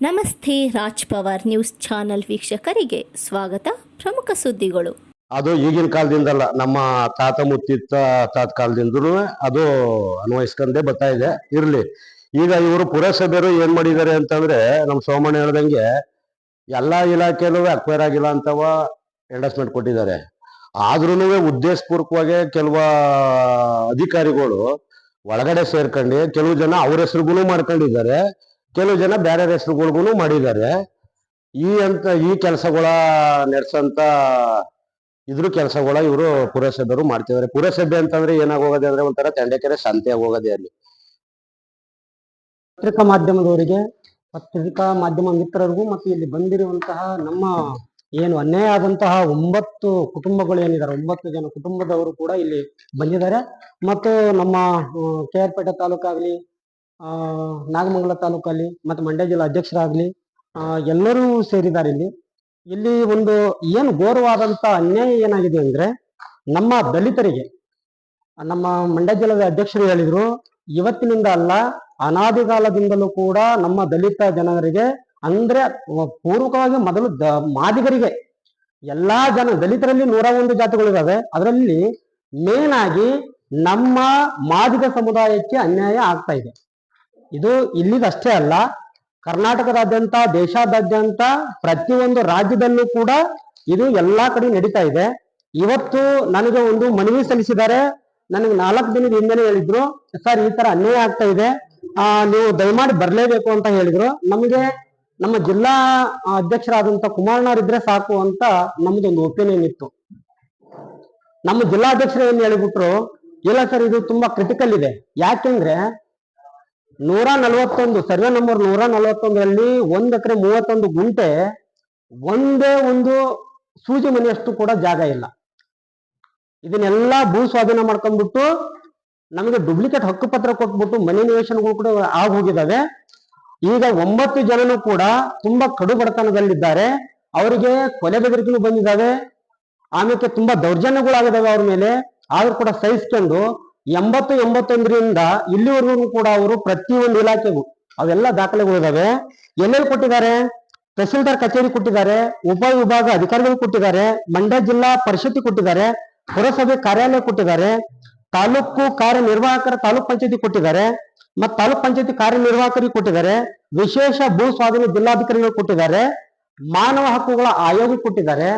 ನಮಸ್ತೆ Raj Pawar news channel ವೀಕ್ಷಕರಿಗೆ ಸ್ವಾಗತ ಪ್ರಮುಖ ಸುದ್ದಿಗಳು. ಅದು ಈಗಿನ ಕಾಲದಿಂದಲ್ಲ, ನಮ್ಮ ತಾತ ಮುತ್ತಿತ್ತ ತಾತ ಕಾಲದಿಂದಲೂ ಅದು ಅನ್ವಯಿಸ್ಕೊಂಡೇ ಬರ್ತಾ ಇದೆ. ಇರ್ಲಿ, ಈಗ ಇವರು ಪುರಸಭೆಯರು ಏನ್ ಮಾಡಿದ್ದಾರೆ ಅಂತಂದ್ರೆ, ನಮ್ಮ ಸೋಮಣ್ಣ ಹೇಳ್ದಂಗೆ, ಎಲ್ಲಾ ಇಲಾಖೆಯಲ್ಲೂ ಅಕ್ವೈರ್ ಆಗಿಲ್ಲ ಅಂತವ ಎಂಡಸ್ಮೆಂಟ್ ಕೊಟ್ಟಿದ್ದಾರೆ. ಆದ್ರೂ ಉದ್ದೇಶಪೂರ್ವಕವಾಗಿ ಕೆಲವ ಅಧಿಕಾರಿಗಳು ಒಳಗಡೆ ಸೇರ್ಕೊಂಡು, ಕೆಲವು ಜನ ಅವ್ರ ಹೆಸರುಗೂ ಮಾಡ್ಕೊಂಡಿದ್ದಾರೆ. ಕೆಲವು ಜನ ಬೇರೆ ಹೆಸರುಗಳಿಗೂ ಮಾಡಿದ್ದಾರೆ. ಈ ಅಂತ, ಈ ಕೆಲಸಗಳ ನಡೆಸಂತ ಇದ್ರ ಕೆಲಸಗಳ ಇವರು ಪುರಸಭೆಯವರು ಮಾಡ್ತಿದ್ದಾರೆ. ಪುರಸಭೆ ಅಂತಂದ್ರೆ ಏನಾಗೋಗದೆ ಅಂದ್ರೆ ಒಂಥರ ತಂಡೆಕೆರೆ ಸಂತೆ ಹೋಗೋದೇ ಅಲ್ಲಿ. ಪತ್ರಿಕಾ ಮಾಧ್ಯಮದವರಿಗೆ, ಪತ್ರಿಕಾ ಮಾಧ್ಯಮ ಮಿತ್ರರಿಗೂ ಮತ್ತು ಇಲ್ಲಿ ಬಂದಿರುವಂತಹ ನಮ್ಮ ಏನು ಅನ್ಯಾಯ ಆದಂತಹ ಒಂಬತ್ತು ಕುಟುಂಬಗಳು ಏನಿದ್ದಾರೆ, ಒಂಬತ್ತು ಜನ ಕುಟುಂಬದವರು ಕೂಡ ಇಲ್ಲಿ ಬಂದಿದ್ದಾರೆ. ಮತ್ತು ನಮ್ಮ ಕೆ ಆರ್ ಪೇಟೆ ತಾಲೂಕಾಗ್ಲಿ ನಾಗಮಂಗಲ ತಾಲೂಕಲ್ಲಿ ಮತ್ತು ಮಂಡ್ಯ ಜಿಲ್ಲಾ ಅಧ್ಯಕ್ಷರಾಗ್ಲಿ, ಆ, ಎಲ್ಲರೂ ಸೇರಿದ್ದಾರೆ ಇಲ್ಲಿ. ಇಲ್ಲಿ ಒಂದು ಏನು ಘೋರವಾದಂತ ಅನ್ಯಾಯ ಏನಾಗಿದೆ ಅಂದ್ರೆ, ನಮ್ಮ ದಲಿತರಿಗೆ, ನಮ್ಮ ಮಂಡ್ಯ ಜಿಲ್ಲಾದ ಅಧ್ಯಕ್ಷರು ಹೇಳಿದ್ರು, ಇವತ್ತಿನಿಂದ ಅಲ್ಲ, ಅನಾದಿ ಕಾಲದಿಂದಲೂ ಕೂಡ ನಮ್ಮ ದಲಿತ ಜನರಿಗೆ, ಅಂದ್ರೆ ಪೂರ್ವಕವಾಗಿ ಮೊದಲು ಮಾದಿಗರಿಗೆ, ಎಲ್ಲಾ ಜನ, ದಲಿತರಲ್ಲಿ ನೂರ ಒಂದು ಜಾತಿಗಳಿದಾವೆ ಅದರಲ್ಲಿ ಮೇನ್ ಆಗಿ ನಮ್ಮ ಮಾದಿಗ ಸಮುದಾಯಕ್ಕೆ ಅನ್ಯಾಯ ಆಗ್ತಾ ಇದೆ. ಇದು ಇಲ್ಲಿದಷ್ಟೇ ಅಲ್ಲ, ಕರ್ನಾಟಕದಾದ್ಯಂತ, ದೇಶಾದ್ಯಂತ ಪ್ರತಿಯೊಂದು ರಾಜ್ಯದಲ್ಲೂ ಕೂಡ ಇದು ಎಲ್ಲಾ ಕಡೆ ನಡೀತಾ ಇದೆ. ಇವತ್ತು ನನಗೆ ಒಂದು ಮನವಿ ಸಲ್ಲಿಸಿದ್ದಾರೆ. ನನಗೆ ನಾಲ್ಕು ದಿನದ ಹಿಂದೆನೆ ಹೇಳಿದ್ರು, ಸರ್, ಈ ತರ ಅನ್ಯಾಯ ಆಗ್ತಾ ಇದೆ. ಆ, ನೀವು ದಯಮಾಡಿ ಬರ್ಲೇಬೇಕು ಅಂತ ಹೇಳಿದ್ರು. ನಮಗೆ ನಮ್ಮ ಜಿಲ್ಲಾ ಅಧ್ಯಕ್ಷರಾದಂತ ಇದ್ರೆ ಸಾಕು ಅಂತ ನಮ್ದೊಂದು ಒಪಿನಿಯನ್ ಇತ್ತು. ನಮ್ಮ ಜಿಲ್ಲಾಧ್ಯಕ್ಷರು ಏನ್ ಹೇಳಿಬಿಟ್ರು, ಇಲ್ಲ ಸರ್, ಇದು ತುಂಬಾ ಕ್ರಿಟಿಕಲ್ ಇದೆ. ಯಾಕೆಂದ್ರೆ ನೂರ ನಲವತ್ತೊಂದು, ಸರ್ವೆ ನಂಬರ್ ನೂರ ನಲವತ್ತೊಂದರಲ್ಲಿ ಒಂದ್ ಎಕರೆ ಮೂವತ್ತೊಂದು ಗುಂಟೆ ಒಂದೇ ಒಂದು ಸೂಜಿ ಮನೆಯಷ್ಟು ಕೂಡ ಜಾಗ ಇಲ್ಲ. ಇದನ್ನೆಲ್ಲ ಭೂ ಸ್ವಾಧೀನ ಮಾಡ್ಕೊಂಡ್ಬಿಟ್ಟು ನಮಗೆ ಡುಪ್ಲಿಕೇಟ್ ಹಕ್ಕುಪತ್ರ ಕೊಟ್ಬಿಟ್ಟು ಮನೆ ನಿವೇಶನಗಳು ಕೂಡ ಆಗಿ ಹೋಗಿದಾವೆ. ಈಗ ಒಂಬತ್ತು ಜನನು ಕೂಡ ತುಂಬಾ ಕಡು ಬಡತನದಲ್ಲಿದ್ದಾರೆ ಅವರಿಗೆ ಕೊಲೆ ಬೆದರಿಕೆಗಳು ಬಂದಿದ್ದಾವೆ ಆಮೇಲೆ ತುಂಬಾ ದೌರ್ಜನ್ಯಗಳಾಗಿದ್ದಾವೆ ಅವ್ರ ಮೇಲೆ. ಆದ್ರೂ ಕೂಡ ಸಹಿಸ್ಕೊಂಡು ಎಂಬತ್ತು ಎಂಬತ್ತೊಂದರಿಂದ ಇಲ್ಲಿವರೆಗೂ ಕೂಡ ಅವರು ಪ್ರತಿಯೊಂದು ಇಲಾಖೆಗೂ ಅವೆಲ್ಲ ದಾಖಲೆಗಳಿದಾವೆ ಎಲ್ಲೆಲ್ಲಿ ಕೊಟ್ಟಿದ್ದಾರೆ? ತಹಸೀಲ್ದಾರ್ ಕಚೇರಿ ಕೊಟ್ಟಿದ್ದಾರೆ, ಉಪ ವಿಭಾಗ ಅಧಿಕಾರಿಗಳು ಕೊಟ್ಟಿದ್ದಾರೆ, ಮಂಡ್ಯ ಜಿಲ್ಲಾ ಪರಿಷತ್ ಕೊಟ್ಟಿದ್ದಾರೆ, ಪುರಸಭೆ ಕಾರ್ಯಾಲಯ ಕೊಟ್ಟಿದ್ದಾರೆ, ತಾಲೂಕು ಕಾರ್ಯನಿರ್ವಾಹಕರ ತಾಲೂಕ್ ಪಂಚಾಯತಿ ಕೊಟ್ಟಿದ್ದಾರೆ, ಮತ್ತು ತಾಲೂಕ್ ಪಂಚಾಯತಿ ಕಾರ್ಯನಿರ್ವಾಹಕರಿಗೆ ಕೊಟ್ಟಿದ್ದಾರೆ, ವಿಶೇಷ ಭೂ ಸ್ವಾಧೀನ ಜಿಲ್ಲಾಧಿಕಾರಿಗಳು ಕೊಟ್ಟಿದ್ದಾರೆ, ಮಾನವ ಹಕ್ಕುಗಳ ಆಯೋಗ ಕೊಟ್ಟಿದ್ದಾರೆ.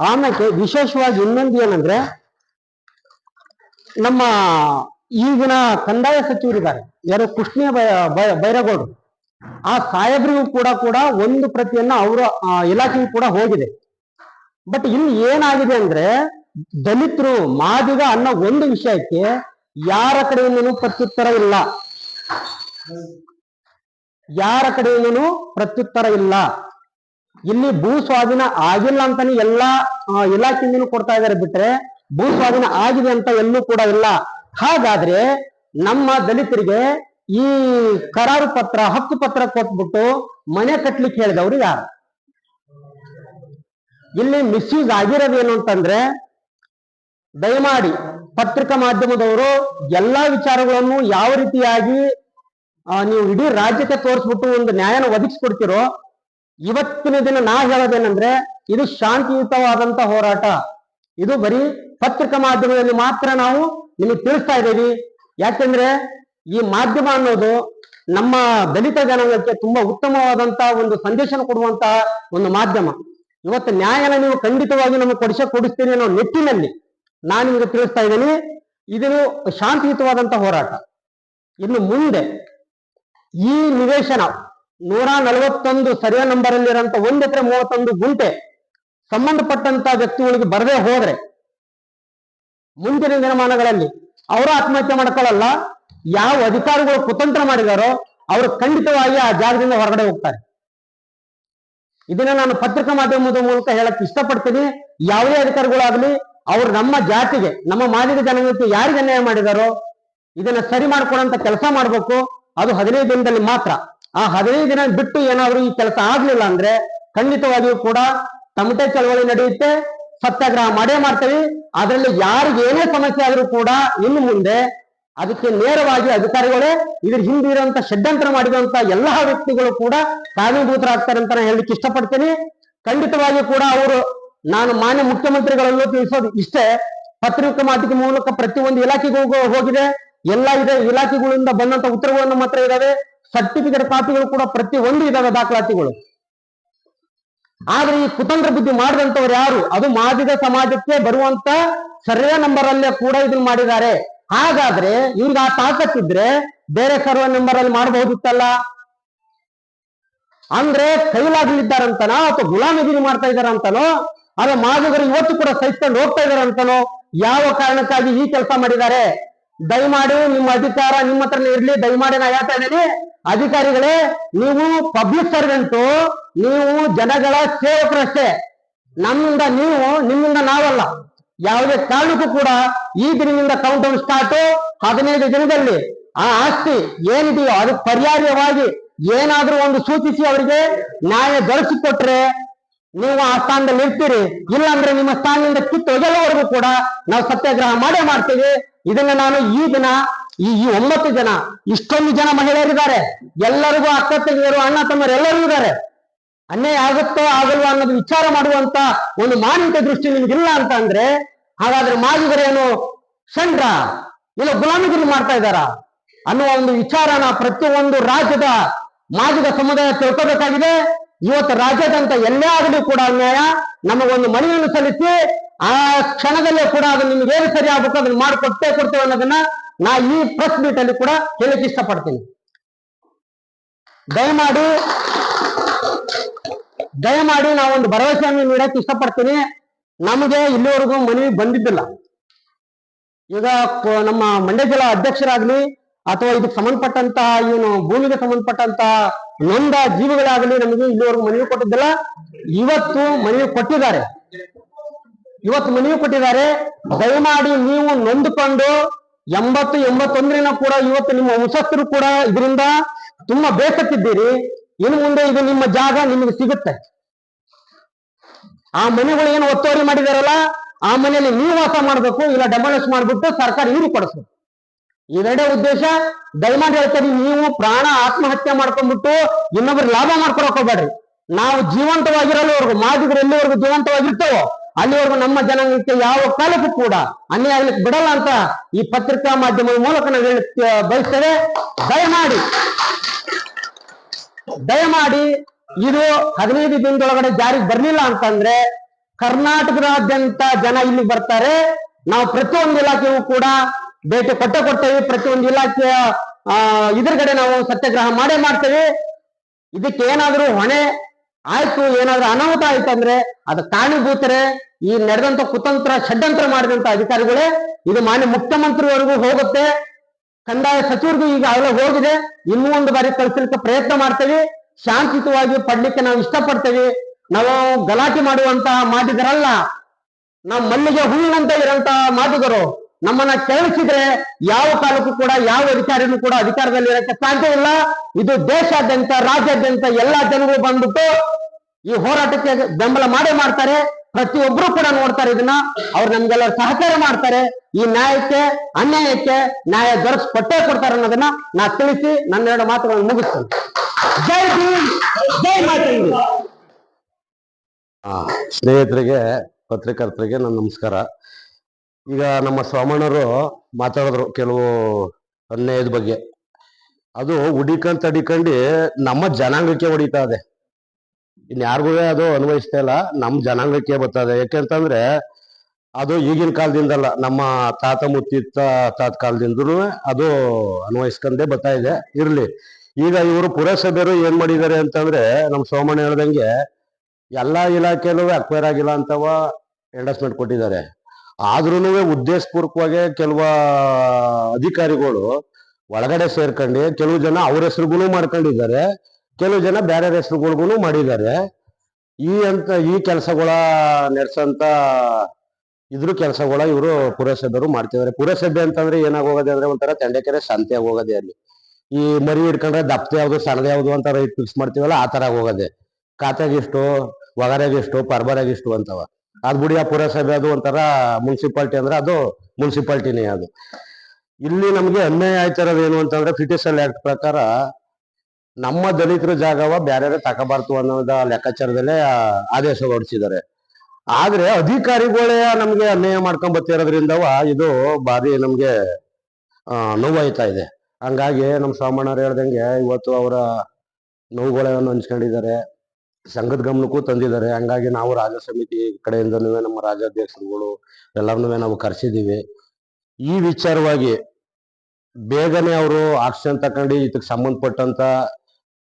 ಆಮೇಲೆ ವಿಶೇಷವಾಗಿ ಇನ್ನೊಂದು ಏನಂದ್ರೆ ನಮ್ಮ ಈಗಿನ ಕಂದಾಯ ಸಚಿವರಿದ್ದಾರೆ. ಯಾರು ಕೃಷ್ಣ ಬೈರಗೌಡರು. ಆ ಸಾಹೇಬ್ರಿಗೂ ಕೂಡ ಕೂಡ ಒಂದು ಪ್ರತಿಯನ್ನ ಅವರ ಇಲಾಖೆಗೂ ಕೂಡ ಹೋಗಿದೆ. ಬಟ್ ಇಲ್ಲಿ ಏನಾಗಿದೆ ಅಂದ್ರೆ ದಲಿತರು ಮಾದಿಗ ಅನ್ನೋ ಒಂದು ವಿಷಯಕ್ಕೆ ಯಾರ ಕಡೆಯಿಂದನೂ ಪ್ರತ್ಯುತ್ತರ ಇಲ್ಲ. ಯಾರ ಕಡೆಯಿಂದನೂ ಪ್ರತ್ಯುತ್ತರ ಇಲ್ಲ. ಇಲ್ಲಿ ಭೂ ಸ್ವಾಧೀನ ಆಗಿಲ್ಲ ಅಂತಾನೆ ಎಲ್ಲಾ ಇಲಾಖೆಯಿಂದನೂ ಕೊಡ್ತಾ ಇದಾರೆ ಬಿಟ್ರೆ ಭೂ ಸ್ವಾಧೀನ ಆಗಿದೆ ಅಂತ ಎಲ್ಲೂ ಕೂಡ ಇಲ್ಲ. ಹಾಗಾದ್ರೆ ನಮ್ಮ ದಲಿತರಿಗೆ ಈ ಕರಾರು ಪತ್ರ, ಹಕ್ಕು ಪತ್ರ ಕೊಟ್ಬಿಟ್ಟು ಮನೆ ಕಟ್ಲಿಕ್ಕೆ ಹೇಳಿದವರು ಯಾರು? ಇಲ್ಲಿ ಮಿಸ್ಯೂಸ್ ಆಗಿರೋದೇನು ಅಂತಂದ್ರೆ ದಯಮಾಡಿ ಪತ್ರಿಕಾ ಮಾಧ್ಯಮದವರು ಎಲ್ಲಾ ವಿಚಾರಗಳನ್ನು ಯಾವ ರೀತಿಯಾಗಿ ನೀವು ಇಡೀ ರಾಜ್ಯಕ್ಕೆ ತೋರಿಸ್ಬಿಟ್ಟು ಒಂದು ನ್ಯಾಯನ ಒದಗಿಸ್ಕೊಡ್ತಿರೋ, ಇವತ್ತಿನ ದಿನ ನಾ ಹೇಳೋದೇನಂದ್ರೆ ಇದು ಶಾಂತಿಯುತವಾದಂತ ಹೋರಾಟ. ಇದು ಬರೀ ಪತ್ರಿಕಾ ಮಾಧ್ಯಮದಲ್ಲಿ ಮಾತ್ರ ನಾವು ನಿಮಗೆ ತಿಳಿಸ್ತಾ ಇದ್ದೀವಿ. ಯಾಕೆಂದ್ರೆ ಈ ಮಾಧ್ಯಮ ಅನ್ನೋದು ನಮ್ಮ ದಲಿತ ಜನಾಂಗಕ್ಕೆ ತುಂಬಾ ಉತ್ತಮವಾದಂತಹ ಒಂದು ಸಂದೇಶನ ಕೊಡುವಂತಹ ಒಂದು ಮಾಧ್ಯಮ. ಇವತ್ತು ನ್ಯಾಯನ ನೀವು ಖಂಡಿತವಾಗಿ ನಮಗೆ ಕೊಡಿಸ ಕೊಡಿಸ್ತೀನಿ ಅನ್ನೋ ನಿಟ್ಟಿನಲ್ಲಿ ನಾನು ನಿಮಗೆ ತಿಳಿಸ್ತಾ ಇದ್ದೀನಿ. ಇದು ಶಾಂತಿಯುತವಾದಂತಹ ಹೋರಾಟ. ಇನ್ನು ಮುಂದೆ ಈ ನಿವೇಶನ ನೂರ ನಲವತ್ತೊಂದು ಸರಿಯ ನಂಬರ್ ಅಲ್ಲಿರುವಂತಹ ಒಂದ್ ಎಕರೆ ಮೂವತ್ತೊಂದು ಗುಂಟೆ ಸಂಬಂಧಪಟ್ಟಂತ ವ್ಯಕ್ತಿಗಳಿಗೆ ಬರದೇ ಹೋದ್ರೆ ಮುಂದಿನ ದಿನಮಾನಗಳಲ್ಲಿ ಅವರು ಆತ್ಮಹತ್ಯೆ ಮಾಡ್ಕೊಳ್ಳಲ್ಲ, ಯಾವ ಅಧಿಕಾರಿಗಳು ಕುತಂತ್ರ ಮಾಡಿದಾರೋ ಅವರು ಖಂಡಿತವಾಗಿ ಆ ಜಾಗದಿಂದ ಹೊರಗಡೆ ಹೋಗ್ತಾರೆ. ಇದನ್ನ ನಾನು ಪತ್ರಿಕಾ ಮಾಧ್ಯಮದ ಮೂಲಕ ಹೇಳಕ್ ಇಷ್ಟಪಡ್ತೀನಿ. ಯಾವುದೇ ಅಧಿಕಾರಿಗಳಾಗ್ಲಿ, ಅವ್ರು ನಮ್ಮ ಜಾತಿಗೆ, ನಮ್ಮ ಮಾದಿಗ ಜನಗಳಿಗೆ ಯಾರಿಗೆ ಅನ್ಯಾಯ ಮಾಡಿದಾರೋ, ಇದನ್ನ ಸರಿ ಮಾಡ್ಕೊಡಂತ ಕೆಲಸ ಮಾಡ್ಬೇಕು. ಅದು ಹದಿನೈದು ದಿನದಲ್ಲಿ ಮಾತ್ರ. ಆ ಹದಿನೈದು ದಿನ ಬಿಟ್ಟು ಏನಾದ್ರು ಈ ಕೆಲಸ ಆಗ್ಲಿಲ್ಲ ಅಂದ್ರೆ ಖಂಡಿತವಾಗಿಯೂ ಕೂಡ ತಮಟೆ ಚಳವಳಿ ನಡೆಯುತ್ತೆ. ಸತ್ಯಾಗ್ರಹ ಮಾಡೇ ಮಾಡ್ತೇವೆ. ಅದರಲ್ಲಿ ಯಾರಿಗೆ ಏನೇ ಸಮಸ್ಯೆ ಆದರೂ ಕೂಡ ಇನ್ನು ಮುಂದೆ ಅದಕ್ಕೆ ನೇರವಾಗಿ ಅಧಿಕಾರಿಗಳೇ ಇದ್ರ ಹಿಂದೆ ಇರುವಂತ ಷಡ್ಯಂತ್ರ ಮಾಡಿದಂತ ಎಲ್ಲಾ ವ್ಯಕ್ತಿಗಳು ಕೂಡ ಕಾರಣೀಭೂತರಾಗ್ತಾರೆ ಅಂತ ನಾನು ಹೇಳಲಿಕ್ಕೆ ಇಷ್ಟಪಡ್ತೀನಿ. ಖಂಡಿತವಾಗಿ ಕೂಡ ಅವರು ನಾನು ಮಾನ್ಯ ಮುಖ್ಯಮಂತ್ರಿಗಳಲ್ಲೂ ತಿಳಿಸೋದು ಇಷ್ಟೇ. ಪತ್ರಿಕಾ ಮಾಧ್ಯಮ ಮೂಲಕ ಪ್ರತಿಯೊಂದು ಇಲಾಖೆಗೂ ಹೋಗೋ- ಹೋಗಿದೆ. ಎಲ್ಲಾ ಇದೆ. ಇಲಾಖೆಗಳಿಂದ ಬಂದಂತ ಉತ್ತರಗಳನ್ನು ಮಾತ್ರ ಇದಾವೆ ಸರ್ಟಿಫಿಕೇಟ್ ಕಾಪಿಗಳು ಕೂಡ ಪ್ರತಿ ಒಂದು ಇದಾವೆ ದಾಖಲಾತಿಗಳು. ಆದ್ರೆ ಈ ಕುತಂತ್ರ ಬುದ್ಧಿ ಮಾಡಿದಂತವ್ರು ಯಾರು? ಅದು ಮಾದಿಗ ಸಮಾಜಕ್ಕೆ ಬರುವಂತ ಸರ್ವೆ ನಂಬರ್ ಅಲ್ಲೇ ಕೂಡ ಇದನ್ನ ಮಾಡಿದ್ದಾರೆ. ಹಾಗಾದ್ರೆ ಇವ್ರಿಗೆ ಆ ತಾಕತ್ತಿದ್ರೆ ಬೇರೆ ಸರ್ವೆ ನಂಬರ್ ಅಲ್ಲಿ ಮಾಡಬಹುದಿತ್ತಲ್ಲ? ಅಂದ್ರೆ ಕೈಲಾಗಲಿದ್ದಾರಂತನೋ ಅಥವಾ ಗುಲಾಮಗಿರಿ ಮಾಡ್ತಾ ಇದಾರಂತನೋ ಅಲ್ಲ ಮಾದಿಗರು ಇವತ್ತು ಕೂಡ ಸಹಿಸ್ಕೊಂಡು ಹೋಗ್ತಾ ಇದಾರಂತನೋ ಯಾವ ಕಾರಣಕ್ಕಾಗಿ ಈ ಕೆಲಸ ಮಾಡಿದ್ದಾರೆ? ದಯಮಾಡಿ ನಿಮ್ಮ ಅಧಿಕಾರ ನಿಮ್ಮ ಹತ್ರ ಇರ್ಲಿ. ದಯಮಾಡಿ ನಾ ಹೇಳ್ತಾ ಇದ್ದೀನಿ. ಅಧಿಕಾರಿಗಳೇ, ನೀವು ಪಬ್ಲಿಕ್ ಸರ್ವೆಂಟು ನೀವು ಜನಗಳ ಸೇವಕರಷ್ಟೇ. ನಮ್ಮಿಂದ ನೀವು, ನಿಮ್ಮಿಂದ ನಾವಲ್ಲ. ಯಾವುದೇ ಕಾರಣಕ್ಕೂ ಕೂಡ ಈ ದಿನದಿಂದ ಕೌಂಟ್ ಡೌನ್ ಸ್ಟಾರ್ಟ್ ಹದಿನೈದು ದಿನದಲ್ಲಿ ಆ ಆಸ್ತಿ ಏನಿದೆಯೋ ಅದು ಪರ್ಯಾಯವಾಗಿ ಏನಾದ್ರೂ ಒಂದು ಸೂಚಿಸಿ ಅವರಿಗೆ ನ್ಯಾಯ ದೊರಕಿಕೊಟ್ರೆ ನೀವು ಆ ಸ್ಥಾನದಲ್ಲಿ ಇರ್ತೀರಿ. ಇಲ್ಲಾಂದ್ರೆ ನಿಮ್ಮ ಸ್ಥಾನದಿಂದ ಕಿತ್ತು ಒಗೆಲ್ಲವರೆಗೂ ಕೂಡ ನಾವು ಸತ್ಯಾಗ್ರಹ ಮಾಡೇ ಮಾಡ್ತೀವಿ. ಇದನ್ನ ನಾನು ಈ ದಿನ, ಈ ಈ ಒಂಬತ್ತು ಜನ, ಇಷ್ಟೊಂದು ಜನ ಮಹಿಳೆಯರಿದ್ದಾರೆ. ಎಲ್ಲರಿಗೂ ಅಕ್ಕ ತಂಗಿಯರು, ಅಣ್ಣ ತಮ್ಮರು ಎಲ್ಲರೂ ಇದ್ದಾರೆ. ಅನ್ಯಾಯ ಆಗುತ್ತೋ ಆಗಲ್ವಾ ಅನ್ನೋದು ವಿಚಾರ ಮಾಡುವಂತ ಒಂದು ಮಾನವೀಯ ದೃಷ್ಟಿ ನಿಮ್ಗಿಲ್ಲ ಅಂತ ಅಂದ್ರೆ, ಹಾಗಾದ್ರೆ ಮಾದಿಗರೇನು ಷಂಡ್ರ ಇಲ್ಲ ಗುಲಾಮಗಿರಿ ಮಾಡ್ತಾ ಇದ್ದಾರ? ಅನ್ನುವ ಒಂದು ವಿಚಾರನ ಪ್ರತಿಯೊಂದು ರಾಜ್ಯದ ಮಾದಿಗ ಸಮುದಾಯ ತಿಳ್ಕೋಬೇಕಾಗಿದೆ. ಇವತ್ತು ರಾಜ್ಯದಂತ ಎಲ್ಲೇ ಆಗಲಿ ಕೂಡ ಅನ್ಯಾಯ, ನಮಗೊಂದು ಮನವಿಯನ್ನು ಸಲ್ಲಿಸಿ, ಆ ಕ್ಷಣದಲ್ಲೇ ಕೂಡ ಅದು ನಿಮ್ಗೆ ಏನು ಸರಿ ಆಗ್ಬೇಕು ಅದನ್ನ ಮಾಡಿಕೊಟ್ಟೇ ಕೊಡ್ತೇವೆ ಅನ್ನೋದನ್ನ ನಾ ಈ ಪ್ರೆಸ್ ಮೀಟ್ ಅಲ್ಲಿ ಕೂಡ ಹೇಳಕ್ ಇಷ್ಟಪಡ್ತೀನಿ. ದಯಮಾಡಿ ದಯಮಾಡಿ ನಾವೊಂದು ಭರವಸೆಯನ್ನು ನೀಡಕ್ ಇಷ್ಟಪಡ್ತೀನಿ. ನಮಗೆ ಇಲ್ಲಿವರೆಗೂ ಮನವಿ ಬಂದಿದ್ದಿಲ್ಲ. ಈಗ ನಮ್ಮ ಮಂಡ್ಯ ಜಿಲ್ಲಾ ಅಧ್ಯಕ್ಷರಾಗ್ಲಿ ಅಥವಾ ಇದಕ್ಕೆ ಸಂಬಂಧಪಟ್ಟಂತಹ ಏನು ಭೂಮಿಗೆ ಸಂಬಂಧಪಟ್ಟಂತ ನೊಂದ ಜೀವಿಗಳಾಗಲಿ ನಮಗೆ ಇಲ್ಲಿವರೆಗೂ ಮನವಿ ಕೊಟ್ಟಿದ್ದಿಲ್ಲ. ಇವತ್ತು ಮನವಿ ಕೊಟ್ಟಿದ್ದಾರೆ. ಇವತ್ತು ಮನವಿ ಕೊಟ್ಟಿದ್ದಾರೆ. ದಯಮಾಡಿ ನೀವು ನೊಂದುಕೊಂಡು ಎಂಬತ್ತು ಎಂಬತ್ತೊಂದರಿನ ಕೂಡ ಇವತ್ತು ನಿಮ್ಮ ವಂಶಸ್ಥರು ಕೂಡ ಇದರಿಂದ ತುಂಬಾ ಬೇಸತ್ತಿದ್ದೀರಿ. ಇನ್ನು ಮುಂದೆ ಇದು ನಿಮ್ಮ ಜಾಗ ನಿಮಗೆ ಸಿಗುತ್ತೆ. ಆ ಮನೆಗಳು ಏನು ಒತ್ತುವರಿ ಮಾಡಿದಾರಲ್ಲ, ಆ ಮನೆಯಲ್ಲಿ ನೀವು ವಾಸ ಮಾಡಬೇಕು, ಇಲ್ಲ ಡೆಮಾಲಿಷ್ ಮಾಡ್ಬಿಟ್ಟು ಸರ್ಕಾರ ಇವ್ರಿಗೆ ಕೊಡಿಸ್ಬೇಕು. ಇವೆರಡೇ ಉದ್ದೇಶ, ದಯಮಾಡಿ ಹೇಳ್ತೀನಿ, ನೀವು ಪ್ರಾಣ ಆತ್ಮಹತ್ಯೆ ಮಾಡ್ಕೊಂಡ್ಬಿಟ್ಟು ಇನ್ನೊಬ್ರು ಲಾಭ ಮಾಡ್ಕೊಳಕ್ ಹೋಗ್ಬೇಡ್ರಿ. ನಾವು ಜೀವಂತವಾಗಿರಲ್ಲವರೆಗೂ, ಮಾದಿಗರು ಎಲ್ಲಿವರೆಗೂ ಜೀವಂತವಾಗಿರ್ತೇವೋ, ಅಲ್ಲಿವರೆಗೂ ನಮ್ಮ ಜನಾಂಗಕ್ಕೆ ಯಾವ ಕಾಲಕ್ಕೂ ಕೂಡ ಅನ್ಯಾಯ ಆಗ್ಲಿಕ್ಕೆ ಬಿಡಲ್ಲ ಅಂತ ಈ ಪತ್ರಿಕಾ ಮಾಧ್ಯಮದ ಮೂಲಕ ನಾವು ಹೇಳಕ್ಕೆ ಬಯಸ್ತೇವೆ. ದಯಮಾಡಿ ದಯಮಾಡಿ ಇದು ಹದಿನೈದು ದಿನದೊಳಗಡೆ ಜಾರಿಗೆ ಬರ್ಲಿಲ್ಲ ಅಂತಂದ್ರೆ ಕರ್ನಾಟಕದಾದ್ಯಂತ ಜನ ಇಲ್ಲಿ ಬರ್ತಾರೆ. ನಾವು ಪ್ರತಿಯೊಂದು ಇಲಾಖೆಯೂ ಕೂಡ ಭೇಟಿ ಕೊಟ್ಟೆ ಕೊಡ್ತೇವೆ. ಪ್ರತಿಯೊಂದು ಇಲಾಖೆಯ, ಆ ಇದ್ರಗಡೆ ನಾವು ಸತ್ಯಾಗ್ರಹ ಮಾಡೇ ಮಾಡ್ತೇವೆ. ಇದಕ್ಕೆ ಏನಾದ್ರೂ ಹೊಣೆ ಆಯ್ತು, ಏನಾದ್ರೂ ಅನಾಹುತ ಆಯ್ತು ಅಂದ್ರೆ ಅದು ಕಾರಣೀಭೂತರೆ. ಈ ನಡೆದಂತ ಕುತಂತ್ರ, ಷಡ್ಯಂತ್ರ ಮಾಡಿದಂತ ಅಧಿಕಾರಿಗಳೇ, ಇದು ಮಾನ್ಯ ಮುಖ್ಯಮಂತ್ರಿವರೆಗೂ ಹೋಗುತ್ತೆ. ಕಂದಾಯ ಸಚಿವರಿಗೂ ಈಗ ಆಗಲೇ ಹೋಗಿದೆ. ಇನ್ನೂ ಒಂದು ಬಾರಿ ಕಳಿಸಲಿಕ್ಕೆ ಪ್ರಯತ್ನ ಮಾಡ್ತೇವೆ. ಶಾಂತಿಯುತವಾಗಿ ಪಡ್ಲಿಕ್ಕೆ ನಾವು ಇಷ್ಟಪಡ್ತೇವೆ. ನಾವು ಗಲಾಟೆ ಮಾಡುವಂತಹ ಮಾಡಿದರಲ್ಲ ನಾವು ಮಲ್ಲಿಗೆ ಹುಣ್ಣಂತ ಇರುವಂತಹ ಮಾದಿಗರು. ನಮ್ಮನ್ನ ಕೇಳಿಸಿದ್ರೆ ಯಾವ ತಾಲೂಕು ಕೂಡ, ಯಾವ ಅಧಿಕಾರಿನೂ ಕೂಡ ಅಧಿಕಾರದಲ್ಲಿ ಇರಕ್ಕೆ ಸಾಧ್ಯ ಇಲ್ಲ. ಇದು ದೇಶಾದ್ಯಂತ, ರಾಜ್ಯಾದ್ಯಂತ ಎಲ್ಲಾ ಜನರು ಬಂದ್ಬಿಟ್ಟು ಈ ಹೋರಾಟಕ್ಕೆ ಬೆಂಬಲ ಮಾಡೇ ಮಾಡ್ತಾರೆ. ಪ್ರತಿಯೊಬ್ರು ಕೂಡ ನೋಡ್ತಾರೆ ಇದನ್ನ. ಅವ್ರು ನಮ್ಗೆಲ್ಲ ಸಹಕಾರ ಮಾಡ್ತಾರೆ. ಈ ನ್ಯಾಯಕ್ಕೆ, ಅನ್ಯಾಯಕ್ಕೆ ನ್ಯಾಯ ದೊರಕಿಸ್ಕೊಟ್ಟೇ ಕೊಡ್ತಾರೆ ಅನ್ನೋದನ್ನ ನಾ ತಿಳಿಸಿ ನನ್ನೆರಡು ಮಾತುಗಳನ್ನು ಮುಗಿಸ್ತೇನೆ. ಜೈ ಭೀಮ್, ಜೈ ಮಾತಂಗಿ ಸ್ನೇಹಿತರಿಗೆ, ಪತ್ರಕರ್ತರಿಗೆ ನನ್ನ ನಮಸ್ಕಾರ. ಈಗ ನಮ್ಮ ಸೋಮಣ್ಣರು ಮಾತಾಡಿದ್ರು ಕೆಲವು ಅನ್ಯಾಯದ ಬಗ್ಗೆ. ಅದು ಹುಡಿಕಂತ ತಡಿಕಂಡು ನಮ್ಮ ಜನಾಂಗಕ್ಕೆ ಹೊಡಿತಾ ಇದೆ. ಇನ್ಯಾರಿಗೂ ಅದು ಅನ್ವಯಿಸ್ತಾ ಇಲ್ಲ ನಮ್ಮ ಜನಾಂಗಕ್ಕೆ ಬರ್ತದೆ ಯಾಕೆಂತಂದ್ರೆ ಅದು ಈಗಿನ ಕಾಲದಿಂದಲ್ಲ, ನಮ್ಮ ತಾತ ಮುತ್ತಿತ್ತ ತಾತ ಕಾಲದಿಂದಲೂ ಅದು ಅನ್ವಯಿಸ್ಕೊಂಡೇ ಬರ್ತಾ ಇದೆ, ಇರ್ಲಿ. ಈಗ ಇವರು ಪುರಸಭೆಯರು ಏನ್ ಮಾಡಿದ್ದಾರೆ ಅಂತಂದ್ರೆ ನಮ್ಮ ಸೋಮಣ್ಣ ಹೇಳ್ದಂಗೆ, ಎಲ್ಲಾ ಇಲಾಖೆಯಲ್ಲೂ ಅಕ್ವೈರ್ ಆಗಿಲ್ಲ ಅಂತವ ಎಂಡಸ್ಮೆಂಟ್ ಕೊಟ್ಟಿದ್ದಾರೆ. ಆದ್ರೂ ಉದ್ದೇಶಪೂರ್ವಕವಾಗಿ ಕೆಲವ ಅಧಿಕಾರಿಗಳು ಒಳಗಡೆ ಸೇರ್ಕೊಂಡು ಕೆಲವು ಜನ ಅವ್ರ ಹೆಸರುಗಳು ಮಾಡ್ಕೊಂಡಿದ್ದಾರೆ, ಕೆಲವು ಜನ ಬೇರೆ ಹೆಸರುಗಳಿಗೂ ಮಾಡಿದ್ದಾರೆ. ಈ ಅಂತ, ಈ ಕೆಲಸಗಳ ನಡೆಸಂತ ಇದ್ರ ಕೆಲಸಗಳ ಇವರು ಪುರಸಭೆಯವರು ಮಾಡ್ತಿದ್ದಾರೆ. ಪುರಸಭೆ ಅಂತಂದ್ರೆ ಏನಾಗೋಗದೆ ಅಂದ್ರೆ ಒಂಥರ ತಂಡೆಕೆರೆ ಸಂತೆ ಹೋಗೋದೆ ಅಲ್ಲಿ. ಈ ಮರಿ ಹಿಡ್ಕೊಂಡ್ರೆ ದಪ್ತೆ ಯಾವ್ದು, ಸಣ್ಣದ ಯಾವ್ದು ಅಂತ ರೈಟ್ ಫಿಕ್ಸ್ ಮಾಡ್ತೀವಲ್ಲ, ಆ ತರ ಹೋಗೋದೆ ಖಾತೆಗಿಷ್ಟು ಒಗರೆಗಿಷ್ಟು ಪರ್ಬರಾಗಿಷ್ಟು ಅಂತವ. ಅದ್ ಬುಡಿಯ ಪುರಸಭೆ, ಅದು ಒಂಥರ ಮುನ್ಸಿಪಾಲ್ಟಿ ಅಂದ್ರೆ ಅದು ಮುನ್ಸಿಪಾಲ್ಟಿನೇ ಅದು. ಇಲ್ಲಿ ನಮ್ಗೆ ಅನ್ಯಾಯ ಆಯ್ತಿರೋದು ಏನು ಅಂತಂದ್ರೆ ಫಿಟಿಸಲ್ ಆಕ್ಟ್ ಪ್ರಕಾರ ನಮ್ಮ ದಲಿತರ ಜಾಗವ ಬೇರೆ ತಗೋಬಾರ್ದು ಅನ್ನೋದ ಲೆಕ್ಕಾಚಾರದಲ್ಲೇ ಆದೇಶ ಹೊರಡಿಸಿದ್ದಾರೆ. ಆದ್ರೆ ಅಧಿಕಾರಿಗಳೇ ನಮ್ಗೆ ಅನ್ಯಾಯ ಮಾಡ್ಕೊಂಡ್ ಬರ್ತಿರೋದ್ರಿಂದವ ಇದು ಬಾರಿ ನಮ್ಗೆ, ಆ, ನೋವಾಯ್ತಾ ಇದೆ. ಹಂಗಾಗಿ ನಮ್ಮ ಸಾಮಾನ್ಯರು ಹೇಳ್ದಂಗೆ ಇವತ್ತು ಅವರ ನೋವುಗಳನ್ನು ಹಂಚ್ಕೊಂಡಿದ್ದಾರೆ. ಸಂಘದ ಗಮನಕ್ಕೂ ತಂದಿದ್ದಾರೆ. ಹಂಗಾಗಿ ನಾವು ರಾಜ ಸಮಿತಿ ಕಡೆಯಿಂದನೂ ನಮ್ಮ ರಾಜ್ಯಾಧ್ಯಕ್ಷರುಗಳು ಎಲ್ಲರನ್ನೂ ನಾವು ಕರೆಸಿದೀವಿ ಈ ವಿಚಾರವಾಗಿ ಬೇಗನೆ ಅವರು ಆಕ್ಷನ್ ತಕೊಂಡು ಇದಕ್ಕೆ ಸಂಬಂಧಪಟ್ಟಂತ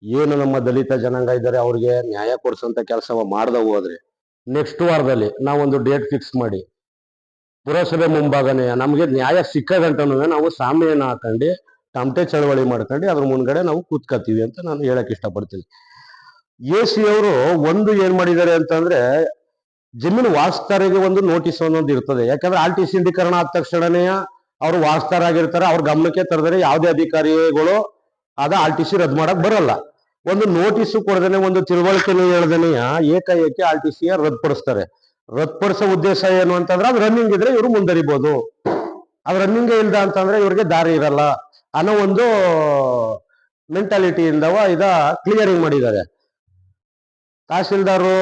ಏನು ನಮ್ಮ ದಲಿತ ಜನಾಂಗ ಇದ್ದಾರೆ, ಅವ್ರಿಗೆ ನ್ಯಾಯ ಕೊಡ್ಸಂತ ಕೆಲಸ ಮಾಡ್ದ ಹೋದ್ರೆ ನೆಕ್ಸ್ಟ್ ವಾರದಲ್ಲಿ ನಾವೊಂದು ಡೇಟ್ ಫಿಕ್ಸ್ ಮಾಡಿ ಪುರಸಭೆ ಮುಂಭಾಗನೆ ನಮಗೆ ನ್ಯಾಯ ಸಿಕ್ಕ ಗಂಟನೂ ನಾವು ಸಾಮ್ಯನ ಹಾಕೊಂಡು, ತಮಟೆ ಚಳವಳಿ ಮಾಡ್ಕೊಂಡು ಅದ್ರ ಮುಂದ್ಗಡೆ ನಾವು ಕೂತ್ಕೋತೀವಿ ಅಂತ ನಾನು ಹೇಳಕ್ ಇಷ್ಟಪಡ್ತೀನಿ. ಎ ಸಿ ಅವರು ಒಂದು ಏನ್ ಮಾಡಿದ್ದಾರೆ ಅಂತಂದ್ರೆ ಜಮೀನು ವಾಸ್ತಾರಿಗೆ ಒಂದು ನೋಟಿಸ್ ಅನ್ನೋದು ಇರ್ತದೆ. ಯಾಕಂದ್ರೆ ಆರ್ ಟಿ ಸಿಂಧೀಕರಣ ಆದ ತಕ್ಷಣನೇ ಅವರು ವಾಸ್ತಾರಾಗಿರ್ತಾರೆ ಅವ್ರ ಗಮನಕ್ಕೆ ತರದರೆ ಯಾವುದೇ ಅಧಿಕಾರಿಗಳು ಅದ ಆರ್ ಟಿ ಸಿ ರದ್ದು ಮಾಡಕ್ ಬರಲ್ಲ. ಒಂದು ನೋಟಿಸ್ ಕೊಡದೇನೆ, ಒಂದು ತಿಳುವಳಿಕೆನೂ ಹೇಳದನೆಯ ಏಕಾಏಕಿ ಆರ್ ಟಿ ಸಿ ರದ್ದುಪಡಿಸ್ತಾರೆ. ರದ್ದುಪಡಿಸೋ ಉದ್ದೇಶ ಏನು ಅಂತಂದ್ರೆ ಅದು ರನ್ನಿಂಗ್ ಇದ್ರೆ ಇವರು ಮುಂದರಿಬಹುದು ಅದು ರನ್ನಿಂಗ್ ಇಲ್ದ ಅಂತಂದ್ರೆ ಇವ್ರಿಗೆ ದಾರಿ ಇರಲ್ಲ ಅನ್ನೋ ಒಂದು ಮೆಂಟಾಲಿಟಿಯಿಂದವ ಇದ ಕ್ಲಿಯರಿಂಗ್ ಮಾಡಿದ್ದಾರೆ. ತಹಸೀಲ್ದಾರು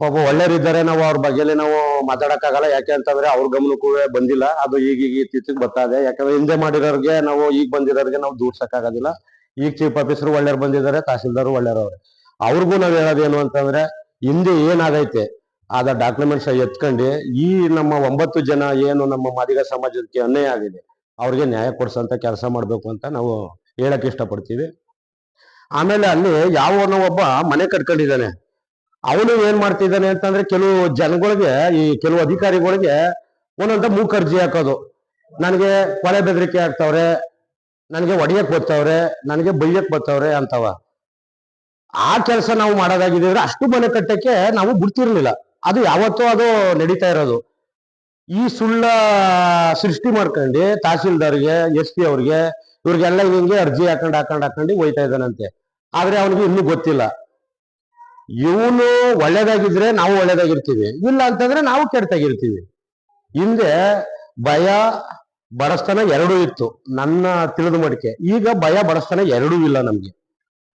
ಪಾಪ ಒಳ್ಳೆಯವರಿದ್ದಾರೆ ನಾವು ಅವ್ರ ಬಗ್ಗೆಲಿ ನಾವು ಮಾತಾಡಕ್ಕಾಗಲ್ಲ. ಯಾಕೆ ಅಂತಂದ್ರೆ ಅವ್ರ ಗಮನಕ್ಕೂ ಬಂದಿಲ್ಲ. ಅದು ಈಗ ಈಗ ಇತ್ತೀಚೆಗೆ ಬರ್ತಾ ಇದೆ. ಯಾಕಂದ್ರೆ ಹಿಂದೆ ಮಾಡಿರೋರಿಗೆ ನಾವು ಈಗ ಬಂದಿರೋರಿಗೆ ನಾವು ದೂರ್ಸಕ್ಕಾಗೋದಿಲ್ಲ. ಈಗ ಚೀಫ್ ಆಫೀಸರ್ ಒಳ್ಳೆಯವ್ರು ಬಂದಿದ್ದಾರೆ, ತಹಶೀಲ್ದಾರು ಒಳ್ಳೆಯವ್ರವ್ರೆ. ಅವ್ರಿಗೂ ನಾವು ಹೇಳೋದೇನು ಅಂತಂದ್ರೆ, ಹಿಂದೆ ಏನಾಗೈತೆ, ಆದ ಡಾಕ್ಯುಮೆಂಟ್ಸ್ ಎತ್ಕೊಂಡು ಈ ನಮ್ಮ ಒಂಬತ್ತು ಜನ ಏನು ನಮ್ಮ ಮಾದಿಗ ಸಮಾಜಕ್ಕೆ ಅನ್ಯಾಯ ಆಗಿದೆ, ಅವ್ರಿಗೆ ನ್ಯಾಯ ಕೊಡ್ಸಂತ ಕೆಲಸ ಮಾಡಬೇಕು ಅಂತ ನಾವು ಹೇಳಕ್ ಇಷ್ಟಪಡ್ತೀವಿ. ಆಮೇಲೆ ಅಲ್ಲಿ ಯಾವನೋ ಒಬ್ಬ ಮನೆ ಕಟ್ಕೊಂಡಿದ್ದಾನೆ. ಅವನು ಏನ್ ಮಾಡ್ತಿದ್ದಾನೆ ಅಂತಂದ್ರೆ ಕೆಲವು ಜನಗಳಿಗೆ, ಈ ಕೆಲವು ಅಧಿಕಾರಿಗಳಿಗೆ ಒಂದೊಂದ ಮೂಕರ್ಜಿ ಹಾಕೋದು. ನನಗೆ ಕೊಲೆ ಬೆದರಿಕೆ ಆಗ್ತಾವ್ರೆ, ನನಗೆ ಒಡೆಯಕ್ ಬರ್ತಾವ್ರೆ ನನಗೆ ಬೈಯಕ್ ಬರ್ತವ್ರೆ ಅಂತವ. ಆ ಕೆಲಸ ನಾವು ಮಾಡೋದಾಗಿದ್ರೆ ಅಷ್ಟು ಮನೆ ಕಟ್ಟಕ್ಕೆ ನಾವು ಬಿಡ್ತಿರ್ಲಿಲ್ಲ. ಅದು ಯಾವತ್ತೂ ಅದು ನಡೀತಾ ಇರೋದು. ಈ ಸುಳ್ಳ ಸೃಷ್ಟಿ ಮಾಡ್ಕೊಂಡು ತಹಸೀಲ್ದಾರ್ಗೆ, ಎಸ್ ಪಿ ಅವ್ರಿಗೆ ಇವ್ರಿಗೆಲ್ಲ ಹಿಂಗೆ ಅರ್ಜಿ ಹಾಕೊಂಡು ಹಾಕೊಂಡು ಹಾಕೊಂಡು ಹೋಯ್ತಾ ಇದ್ದಾನಂತೆ. ಆದ್ರೆ ಅವನಿಗೆ ಇನ್ನೂ ಗೊತ್ತಿಲ್ಲ. ಇವನು ಒಳ್ಳೇದಾಗಿದ್ರೆ ನಾವು ಒಳ್ಳೇದಾಗಿರ್ತೀವಿ. ಇಲ್ಲ ಅಂತಂದ್ರೆ ನಾವು ಕೆಡ್ತಾಗಿರ್ತೀವಿ ಹಿಂದೆ ಭಯ ಬಡಸ್ತನ ಎರಡೂ ಇತ್ತು. ನನ್ನ ತಿಳಿದು ಮಡಿಕೆ. ಈಗ ಭಯ ಬಡಸ್ತನ ಎರಡೂ ಇಲ್ಲ ನಮ್ಗೆ.